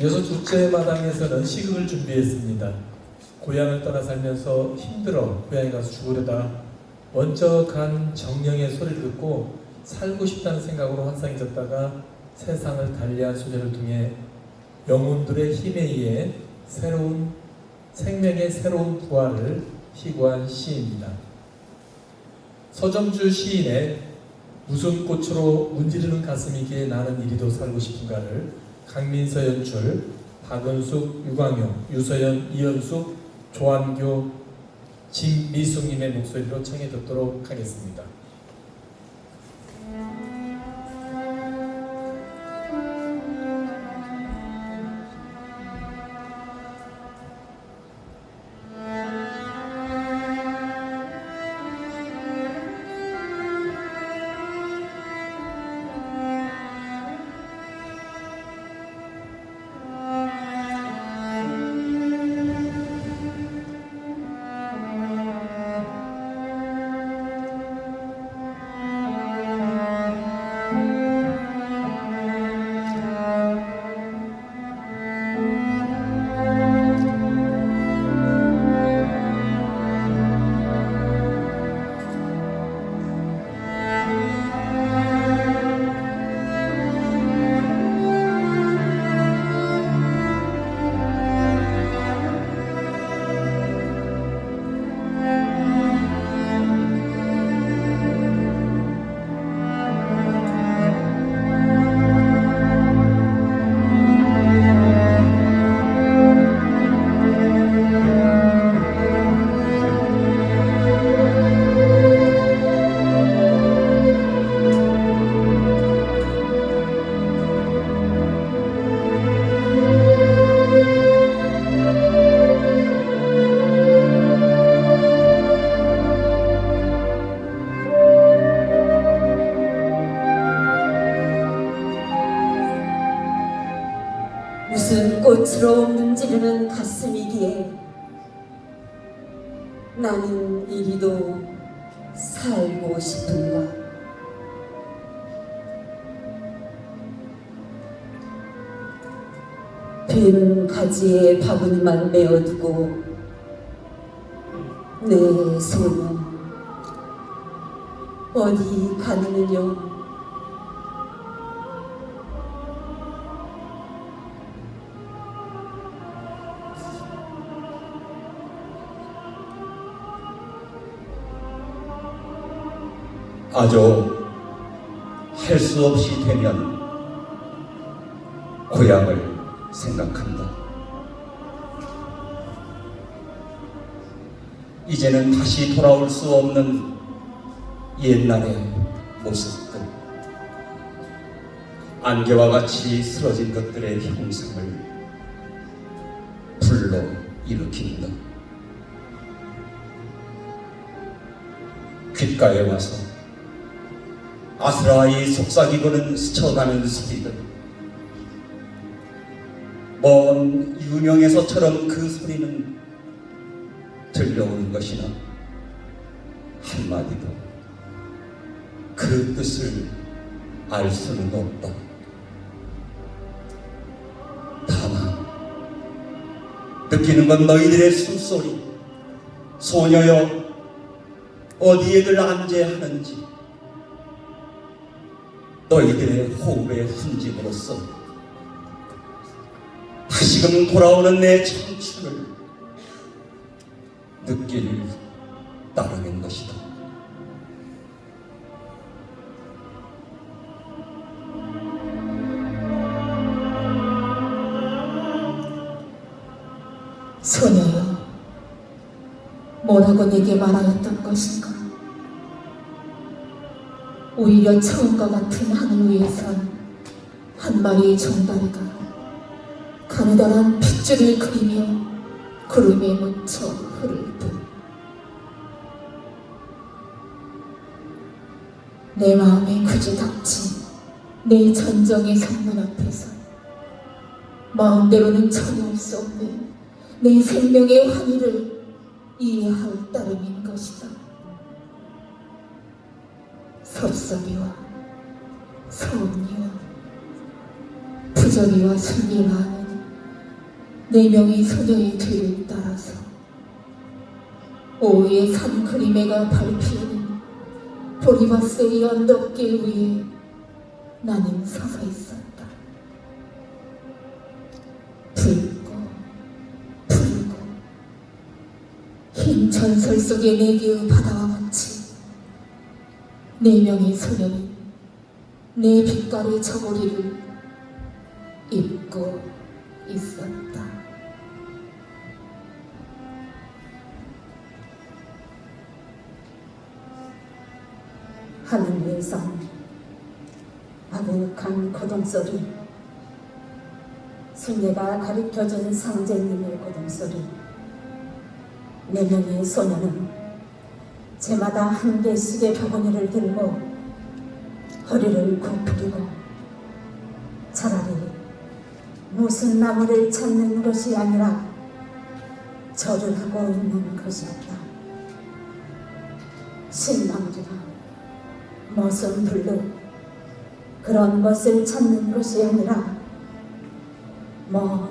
이어서 둘째 마당에서는 시극을 준비했습니다. 고향을 떠나 살면서 힘들어 고향에 가서 죽으려다 간 정령의 소리를 듣고 살고 싶다는 생각으로 환상해졌다가 세상을 달리한 소녀를 통해 영혼들의 힘에 의해 새로운 생명의 새로운 부활을 희구한 시입니다. 서정주 시인의 무슨 꽃으로 문지르는 가슴이기에 나는 이리도 살고 싶은가를 강민서 연출, 박은숙, 유광용, 유서연, 이현숙, 조한교, 진미숙님의 목소리로 청해 듣도록 하겠습니다. 꽃으로 문지르는 가슴이기에 나는 이리도 살고 싶은가? 빈 가지에 바구니만 메어두고 내 소녀 어디 가느냐 아주 할 수 없이 되면 고향을 생각한다. 이제는 다시 돌아올 수 없는 옛날의 모습들, 안개와 같이 쓰러진 것들의 형상을 불러 일으킨다. 귓가에 와서 아스라이 속삭이고는 스쳐가는 소리들. 먼 유명에서처럼 그 소리는 들려오는 것이나 한마디도 그 뜻을 알 수는 없다. 다만 느끼는 건 너희들의 숨소리 소녀여 어디에들 안재하는지 너희들의 호흡의 훈집으로서 다시금 돌아오는 내 청춘을 느낄 따름인 것이다. 소녀여, 뭐라고 내게 말하였던 것인가? 오히려 처음과 같은 하늘 위에선 한 마리의 종다리가 가느다란 핏줄을 그리며 구름에 묻혀 흐를 뿐. 내 마음에 굳이 닥친 내 전정의 성문 앞에서 마음대로는 처리할 수 없는 내 생명의 환희를 이해할 따름인 것이다. 섭섭이와 서운이와 부정이와 순리와 하는 네 명의 소녀의 뒤를 따라서 오후의 산 그림에가 밟히는 보리바스의 언덕길 위에 나는 서서 있었다. 붉고 붉고 흰 전설 속의 내기의 바다와 같이 네 명의 소녀는 내 빛깔의 저고리를 입고 있었다. 하늘 위에서 아득한 고동소리 순례가 가르쳐준 상제님의 고동소리 네 명의 소녀는 제마다 한 개씩의 바구니를 들고 허리를 굽히고 차라리 무슨 나무를 찾는 것이 아니라 절을 하고 있는 것이었다. 신랑주가 무슨 불로 그런 것을 찾는 것이 아니라 먼,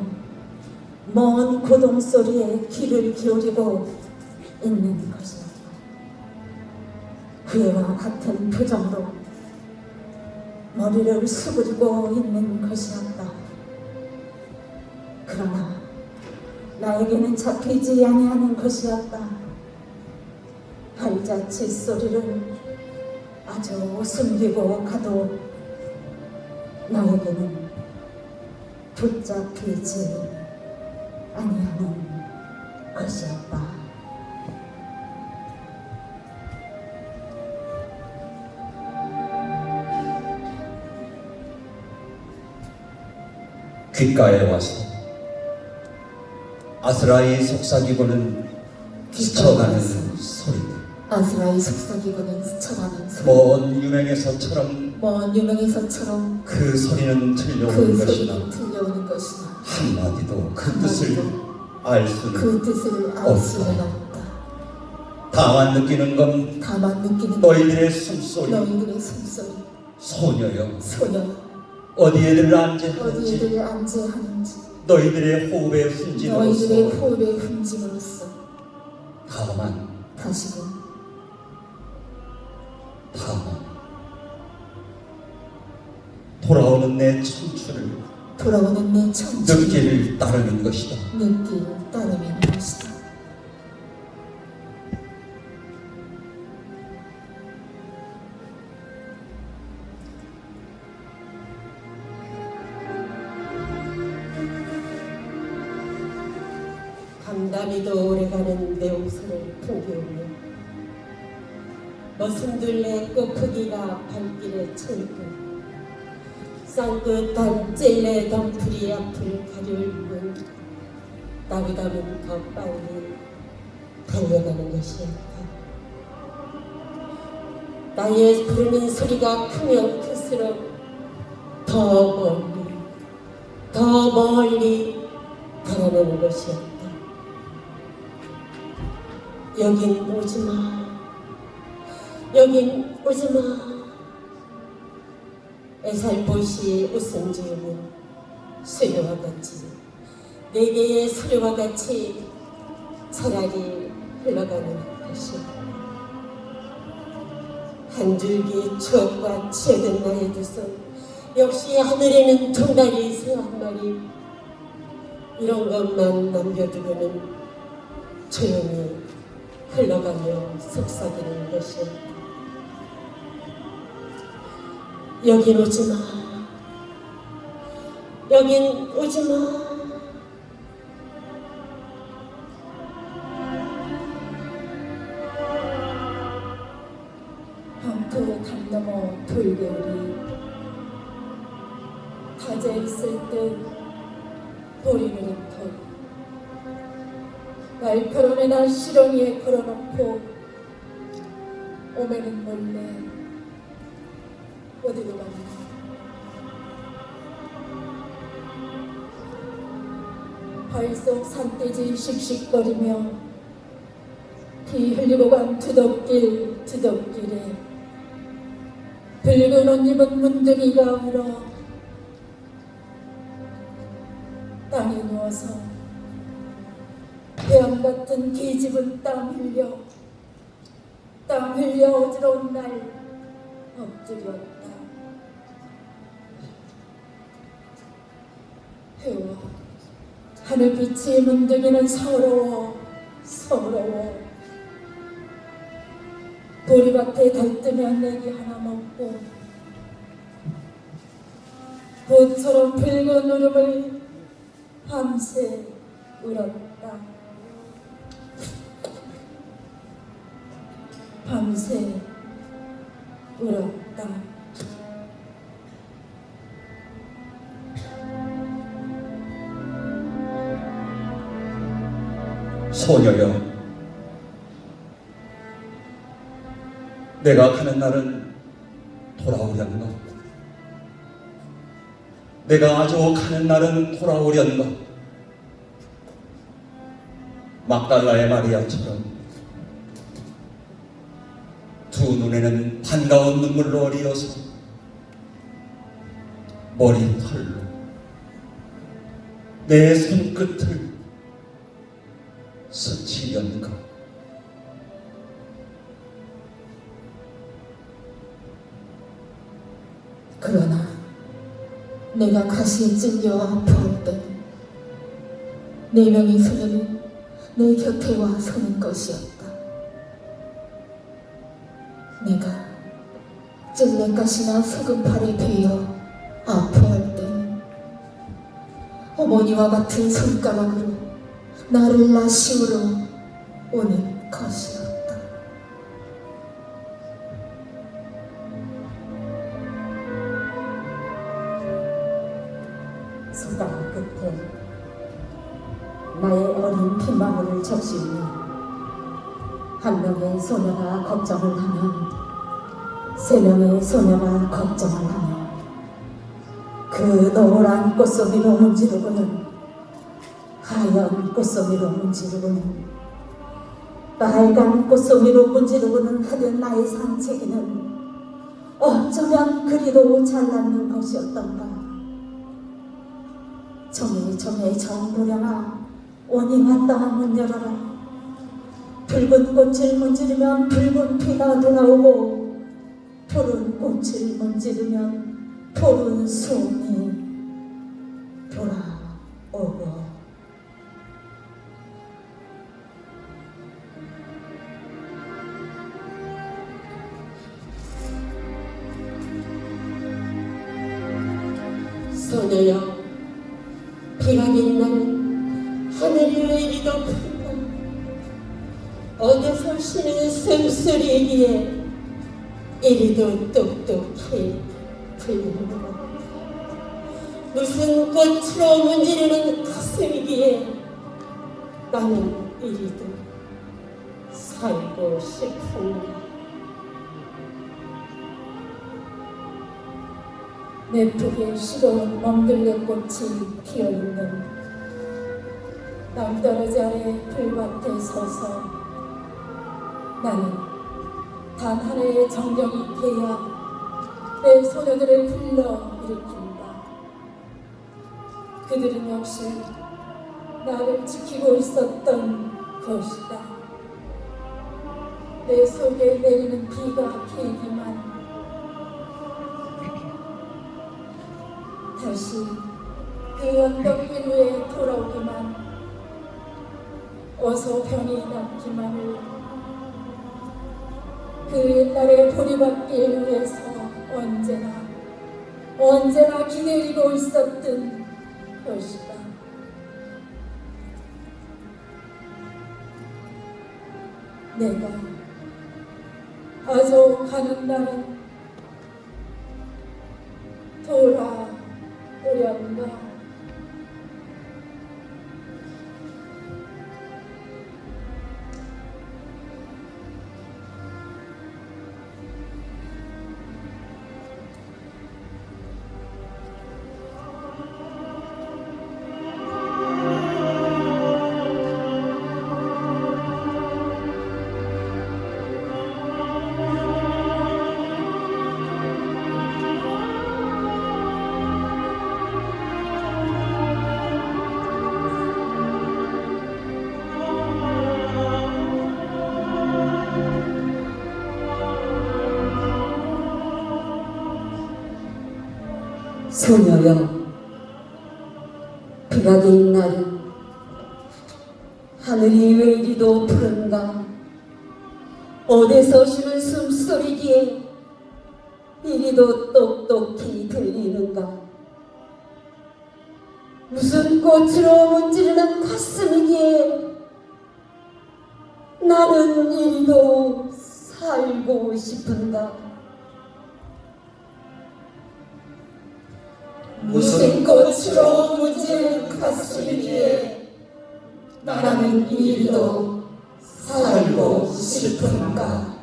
먼 고동 소리에 귀를 기울이고 있는 것이었다. 후회와 같은 표정으로 머리를 수그리고 있는 것이었다. 그러나 나에게는 잡히지 아니하는 것이었다. 발자취 소리를 아주 숨기고 가도 나에게는 붙잡히지 아니하는 것이었다. 귓가에 와서 아스라의 속삭이고는 스쳐가는 소리들. 아스라의 속삭이고는 스쳐가는 소리. 먼 유명에서처럼 먼 유명에서처럼 그 소리는 그 들려오는 것이나 소리는 들려오는 것이나 한마디도 그 뜻을 알 수는 그 뜻을 알 수는 없다. 다만 느끼는 건 다만 느끼는 너희들의 숨소리. 너희들의 숨소리, 소녀여. 소녀, 어디에들 안재하는지. 너희들의 호흡의 너희들의 호흡의 흔적으로서. 다만 다시금. 다만 돌아오는 내 청춘을 돌아오는 내 청춘 느끼를 따르는 것이다. 느낄 따르는 것이다. 크기가 발길에 쳐있고 쌍긋한 찔레 덩풀이 앞을 가려울뿐 나보다는 더 빨리 달려가는 것이었다. 나의 부르는 소리가 크면 클수록 더 멀리 더 멀리 달아나는 것이었다. 여긴 오지마. 여긴 오지마. 애살못이 웃음 지으며 수려와 같이 네 개의 수려와 같이 차라리 흘러가는 것이 한 줄기 추억과 치어든 나의 두손 역시 하늘에는 통다리 새 한 마리 이런 것만 남겨두고는 조용히 흘러가며 속삭이는 것이 여긴 오지 마. 여긴 오지 마. 한프 담 넘어 돌겨울이 가재 있을 듯 보리는 털 날벼론에나 시렁이에 걸어놓고 오매는 몰래 어디로 갔나 발속 산돼지 씩씩거리며 피 흘리고 간 두덕길 두덕길에 붉은 옷 입은 문둥이가 울어 땅에 누워서 고향 같은 계집은 땀 흘려 땀 흘려 어지러운 날 엎드렸다 하늘빛이 문득이는 서러워 서러워 보리밭에 달뜨면 내기 하나 먹고 봇처럼 붉은 울음을 밤새 울었다. 밤새 울었다. 소녀여. 내가 가는 날은 돌아오련가 내가 아주 가는 날은 돌아오련가 막달라의 마리아처럼 두 눈에는 반가운 눈물로 어리어서 머리털로 내 손끝을 스치련가 그러나 내가 가시에 찔려 아파올 때네 명의 소녀는 내 곁에 와 서는 것이었다. 내가 찔레가시나 소금팔에 베어 아파할 때는 어머니와 같은 손가락으로 나를 나시우러 오는 것이었다. 손가락 끝에 나의 어린 핏마물을 적시우니 한 명의 소녀가 걱정을 하면 세 명의 소녀가 걱정을 하며 그 노란 꽃송이로 문지르고는 하얀 꽃송이로 문지르고는 빨간 꽃송이로 문지르고는 하던 나의 산책에는 어쩌면 그리도 잘났는 것이었던가? 정해정해 정보령아 원이 왔다 문 열어라. 붉은 꽃을 문지르면 붉은 피가 돌아오고 푸른 꽃을 문지르면 푸른 송이 돌아오고 소녀여 비가 날 하늘이 왜 이리 덮을까 어디서 쉬는 샘소리이기에 이리도 똑똑히 들리는가 무슨 꽃으로 문지르는 가슴이기에 나는 이리도 살고 싶은 내 품에 시로운 멍들레 꽃이 피어있는 남떨어지 아래 풀밭에 서서 나는 단 하나의 정령이 돼야 내 소녀들을 불러 일으킨다. 그들은 역시 나를 지키고 있었던 것이다. 내 속에 내리는 비가 개기 다시 그 언덕 위로에 돌아오기만 어서 병이 낫기만을 그 옛날의 보리밭길 위에서 언제나 언제나 기다리고 있었던 것이다. 내가 아주 가는 날은 돌아 오 소녀여 비가 긴 날은 하늘이 왜 이리도 푸른가? 어디서 쉬는 숨소리기에 이리도 똑똑히 들리는가? 무슨 꽃으로 문지르는 가슴이기에 나는 이리도 살고 싶은가 무슨 꽃으로 문지른 가슴이기에 나는 이리도 살고 싶은가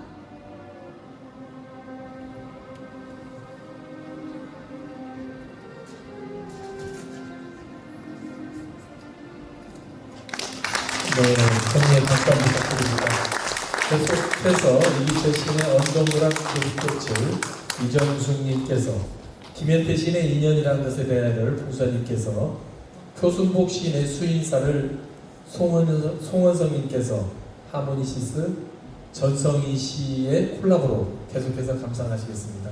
네, 정리의 박수 부탁드립니다. 계속해서 이기철 시인의 언덕무락 교수꽃을 이정숙님께서 김현태 시인의 인연이라는 것에 대하여 봉사님께서 표순복 시인의 수인사를 송원, 송원성님께서 하모니시스 전성희 씨의 콜라보로 계속해서 감상하시겠습니다.